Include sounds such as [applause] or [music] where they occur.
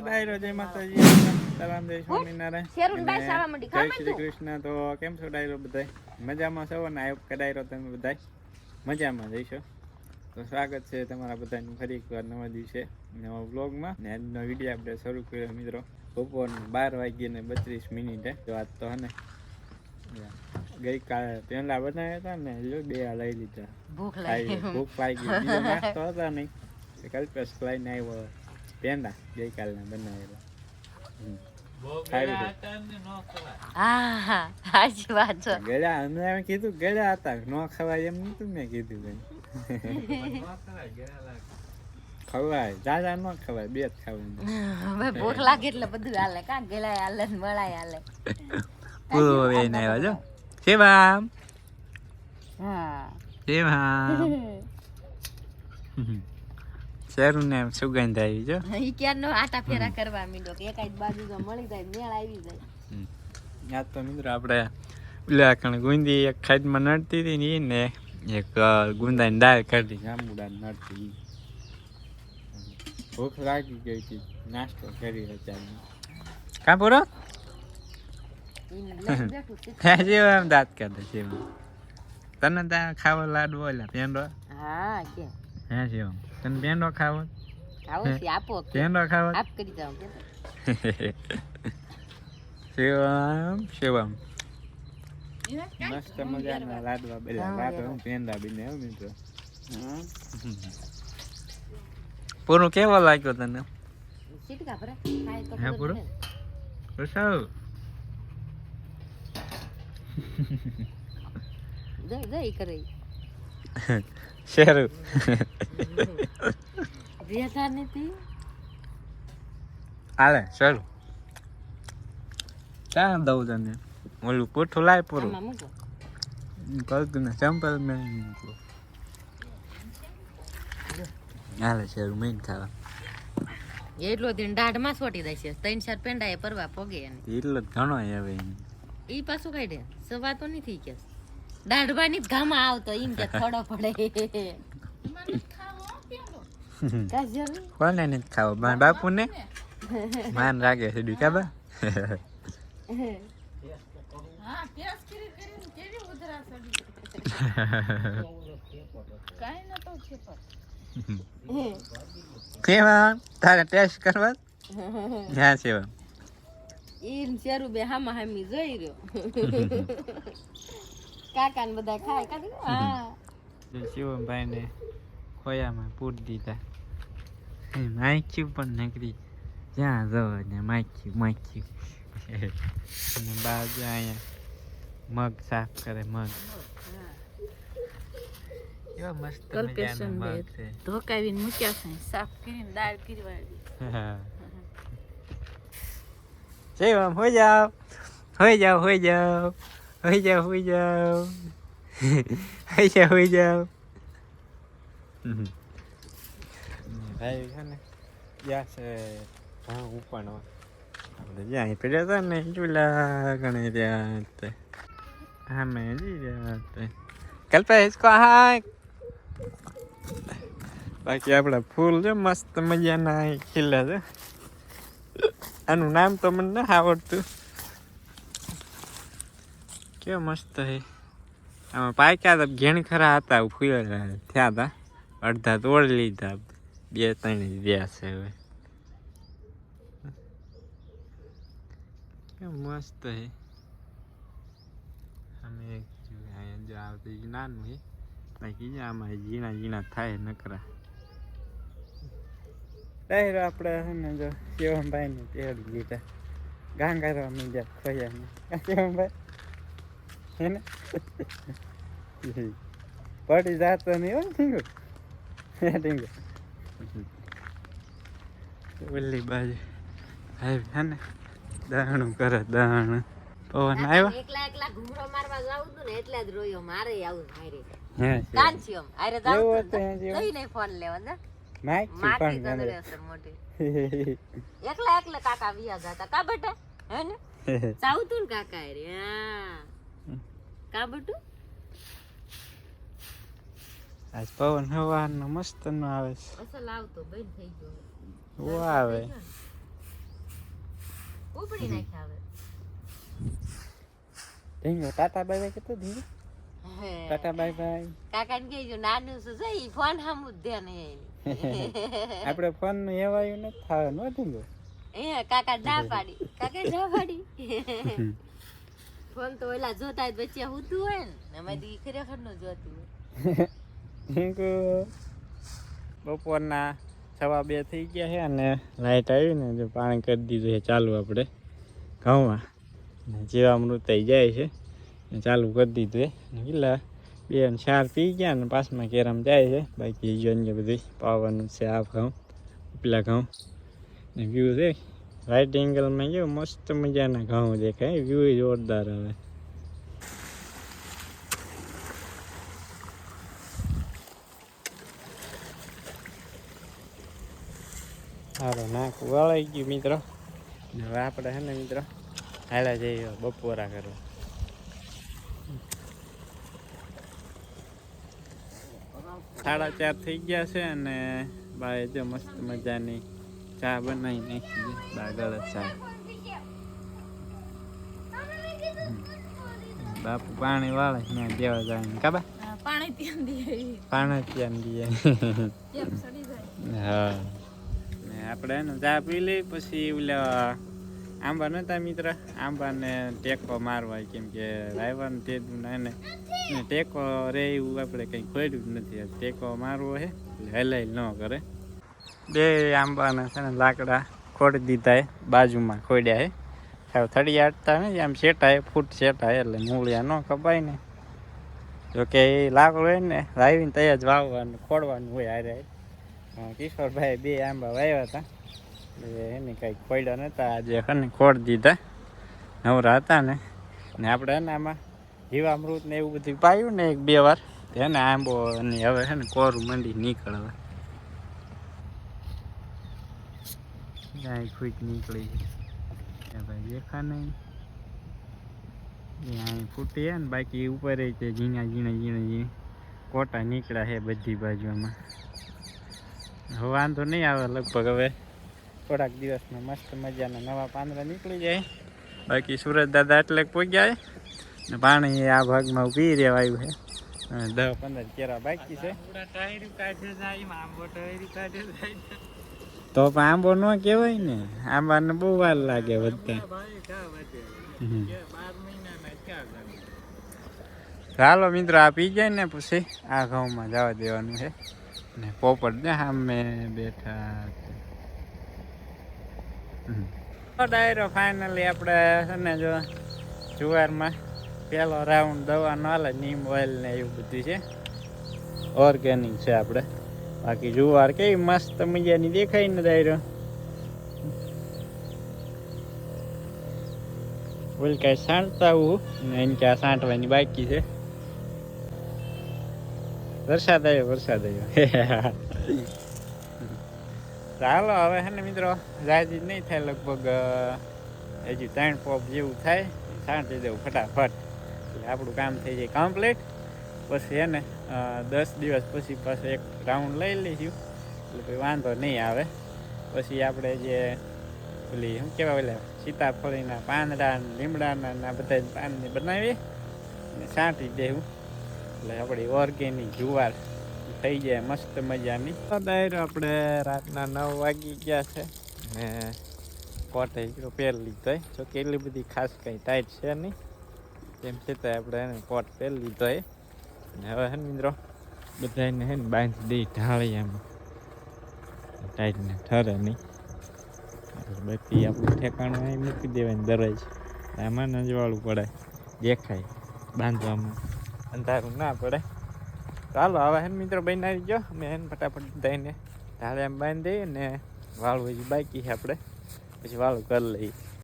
ડાયરો જય માતાજી સલામ જય સ્વામિનારાયણ. શેરુનભાઈ સાવા મંડી. જય શ્રી કૃષ્ણ. તો કેમ છો ડાયરો બધાય? મજામાં છો? ને આયો કે ડાયરો તમે બધાય? મજામાં જઈશો તો સ્વાગત છે તમારા બધાનું ફરી એકવાર નવા દિવસે નવા વ્લોગમાં. ને આજનો વીડિયો આપણે શરૂ કર્યો મિત્રો બપોરના બાર વાગ્યે ને બત્રીસ મિનિટે. તો આજ તો હને ગઈકાલે પેલા બનાવ્યા હતા ને જો બે આ લઈ લીધા. ભૂખ લાગી. ભૂખ લાગી. નાસ્તો હતા નહીં. કલ્પેશ લઈને આવ્યો પેંડા ગઈકાલના બનાવેલા. ગળ્યા અમે કીધું ગળ્યા હતા. ન ખવાય એમ નતું મેં કીધું ખવાય જાજા ન ખવાય બે જ ખાવાનું. હવે ભૂખ લાગે એટલે બધું હાલે. કા ગળાય હાલે મળાય હાલે. પૂરો વેઈને આવ્યો જો. શિવામ હા. શિવામ [laughs] શેરું ને સુગંધ આવી જો. ઈ ક્યારનો આટા ફેરા કરવા મીડો કે એકાઈ બાજુ તો મળી જાય મેળ આવી જાય. યાદ તો મિત્રો આપણે પેલા કણ ગુંદી એક ખાઈડમાં નડતી હતી ને ને એક ગુંદાની દાળ કાઢી જાંબુડા નડતી ભૂખ લાગી ગઈ હતી નાસ્તો કરી હતા કા પૂરો [laughs] છે. એમ દાંત કાઢે છે તને ત્યાં ખાવા લાડવો એટલે પેંડો હા કે. હે જેવો. તને પેંડો ખાવો? આવો છે આપો પેંડો ખાવો? આપ કરી જાવ શિવમ શિવમ મસ્ત મજાના લાડવા બેલા. લાડવા પેંડા બીને હો મિત્રો પૂરું કેવો લાગ્યો તને? હે, ખબર રસાવ જય જય કરે શેરું આલે શેરું ક્યાં દઉં તને? ઓલું પૂઠું લાય પૂરું. આમાં ને ચંપલ મેં હાલે શેરું મેં ખાવા. એટલો દિન દાઢમાં છોટી દેશે ત્રણ ચાર પેંડા એ પરવા પોગે એને. એટલો જ ઘણો આવે ઈ પાછું કાઢે. સવા તો નથી કે દાઢવાની જ ઘામાં આવતો એમ કે થોડો પડે. કોને નથી ખાવો? મારા બાપુ ને માન રાગે છે કાબા કેવા તારે ટેસ્ટ કરવા? જ્યાં છે ઈન શેરું બે હામા હામી જોઈ રહ્યો. કાકા ને બધા ખાય કાઢી હા. શિવમભાઈ ને ખોયામાં પૂટ દીધા. માખ્યું પણ નીકળી જ્યાં જવો ને માખ્યું માખ્યું અને બાજુ અહીંયા મગ સાફ કરે મગ. કેવા મસ્ત મજાના મગ છે. ધોકાવીને મૂક્યા છે. સાફ કરીને દાળ કરવાડી. [laughs] શિવમ હોઈ જાઓ. હોઈ જાઓ હોઈ જાઓ. હોઈ જાઓ હોઈ જાઓ હોઈ જાઓ હોઈ જાઓ ભાઈ છે ને ગયા છે હા ઉપણવા આપણે જ્યાં પડ્યા હતા ને ચૂલા ગણે રહ્યા તે હા મેં જી રહ્યા તે કલ્પેશ કો હાય બાકી આપણા ફૂલ છે મસ્ત મજાના ખીલા છે આનું નામ તો મને આવડતું કેવો મસ્ત હે આમાં પાક્યા હતા ઘેણ ખરા હતા ફૂલેલા થયા હતા અડધા તોડી લીધા, બે ત્રણ રહ્યા છે હવે. કેવું મસ્ત હે અમે જો આવતું નાનું હે બાકી આમાં ઝીણા ઝીણા થાય નકરા. ડાયરો આપણે છે ને જો લીધા. ગાંગારવા મીજા ખોયા હે ને? પડી જાતો નહીં હો ઢીંગુ? હે ઢીંગુ? ઓલી બાજુ હાય હે ને? દાણું કરે દાણ. પવન આવ્યો? એકલા એકલા ઘૂમરો મારવા જાવું તું ને એટલે જ રોયો મારે આવું હારે. હે કાંચી આમ હારે જેવું? કઈ નહીં ફોન લેવા ને? માટી પણ ગદરે હશે મોટી એકલા એકલા કાકા વિયા જાતા. કા બેટા? હે ને? [laughs] જાવું તું ને કાકા હારે હા. કા બેટું આજ પવન હવાનો મસ્ત નો આવે છે. અસલ આવતો બેન થઈ ગયો. ઓ આવે. ઉપડી ધીંગો ટાટા બાય બાય કહેતો ધીંગો. હે. ટાટા બાય બાય કાકાને કહેજો નાનું શું છે ઈ ફોન હામુ જ ધ્યાન હે એની. આપણે ફોનનું એવાયું ન થાય નો ધીંગો. એ કાકા ના પાડી. કાકા ના પાડી. [laughs] ફોન તો ઓલા જોતા તો વચ્ચે હુતું હોય ને. એમાંથી ઈ ખરેખરનું જોતું હોય. બપોરના સવા બે થઈ ગયા છે અને લાઈટ આવી ને જો પાણી કરી દીધું છે ચાલુ આપણે ઘઉંમાં. ને જીવામૃત થઈ જાય છે. ચાલુ કરી દીધું ને કેટલા, બે ને ચાર પી ગયા ને પાસમાં કેરમ જાય છે. બાકી જોઈને બધી પાવાનું છે આ ઘઉં પેલા ઘઉં. ને વ્યૂ છે રાઈટ એંગલમાં કેવું મસ્ત મજાના ઘઉં દેખાય વ્યૂ જોરદાર આવે. સારો નાક વળાઈ ગયું, મિત્રો. હવે આપણે છે ને, મિત્રો, હાલા જઈએ બપોરા કરવા. સાડા ચાર થઈ ગયા છે અને બાએ જો મસ્ત મજાની ચા બનાવી નાખી ગળત ચા. બાપુ પાણી વાળે ત્યાં દેવા જાય ને કાબા? પાણી ત્યાં દે. પાણી ત્યાં જાય? હા. ને આપણે એને ચા પી લઈ પછી ઓલા આંબા નતા મિત્ર? આંબાને ટેકો મારવા કેમ કે રાયવાનું તે એને ટેકો રે એવું આપણે કંઈ ખોડ્યું જ નથી. ટેકો મારવો હે હલાઈ ન કરે. બે આંબાના છે ને લાકડા ખોડી દીધા બાજુમાં ખોડ્યા હે સાવ થડી આટતા ને આમ શેટાય ફૂટ શેટાય એટલે મૂળિયા ન કપાય ને. જોકે એ લાકડું હોય ને વાવીને તૈયાર જ વાવવાનું, ખોડવાનું હોય હારે. કિશોરભાઈ બે આંબા વાવ્યા હતા. એને કંઈક ખોડ્યા નહોતા આજે હને ખોડ દીધા. નવરા હતા ને. ને આપણે એને આમાં જીવામૃત ને એવું બધું પાયું ને એક બે વાર. એને આંબો અને હવે છે ને કોરું મંડી નીકળવા. ગાય ખુદ નીકળી છે ભાઈ દેખા નહીં. અહીં ફૂટી ને, બાકી ઉપર તે ઝીણા ઝીણા ઝીણા ઝીણા કોટા નીકળ્યા છે બધી બાજુમાં. હવે વાંધો નહીં આવે લગભગ હવે થોડાક દિવસમાં મસ્ત મજાના નવા પાંદડા નીકળી જાય. બાકી સુરત દાદા એટલે પહોંચ્યા ને પાણી આ ભાગમાં પી રહેવા આવ્યું છે દસ પંદર કેરા બાકી છે. તો આંબો ન કહેવાય ને, આંબાને બહુ વાર લાગે વધતા. ચાલો મિત્રો, આ પી જાય ને પછી આ ઘઉંમાં જવા દેવાનું છે. ને પોપટ ને સામે બેઠા ડાયરો ફાઇનલી આપણે છે ને જો જુવારમાં પહેલો રાઉન્ડ દવાનો, હાલે નીમ ઓઇલ ને એવું બધું છે. ઓર્ગેનિક છે આપણે. બાકી જુવાર કેવી મસ્ત મજાની દેખાય ને દાયરો. ઓલ કાંઈ સાંટતા આવું ને એને ક્યાં સાંટવાની બાકી છે. વરસાદ આવ્યો વરસાદ આવ્યો. [laughs] ચાલો હવે હે ને મિત્રો રાજી નહીં થાય લગભગ હજુ ત્રણ પોપ જેવું થાય. સાંટી દેવું ફટાફટ. એટલે આપણું કામ થઈ જાય કમ્પ્લીટ પછી હે ને અ, દસ દિવસ પછી પાસે એક રાઉન્ડ લઈ લઈશું. એટલે કોઈ વાંધો નહીં આવે. પછી આપણે જે પેલી, શું કહેવાય ઓલા, સીતાફળીના પાંદડા, લીમડાના બધા પાનની બનાવીએ અને છાંટી દેવું. એટલે આપણી ઓર્ગેનિક જુવાર થઈ જાય, મસ્ત મજાની. ડાયરો આપણે રાતના નવ વાગી ગયા છે ને કોટે એકડો પહેર લીધો જો કે એટલી બધી ખાસ કંઈ ટાઈટ છે નહીં. તેમ છતાં આપણે એને કોટ પહેર લીધો હોય ને હવે હે મિત્રો બધાને હે ને બાંધી દઈ ઢાળી એમ ટાઈટ ને ઠરે નહીં બાકી આપણું ઠેકાણું અહીં મૂકી દેવાય દરજ આમાં નજવાળું પડે દેખાય બાંધવામાં અંધારું ના પડે ચાલો હવે હે મિત્રો બનાવી ગયો મેં એને ફટાફટ દઈને ઢાળે એમ બાંધી દઈએ ને વાળું હજી બાકી છે આપણે પછી વાળું કરી લઈએ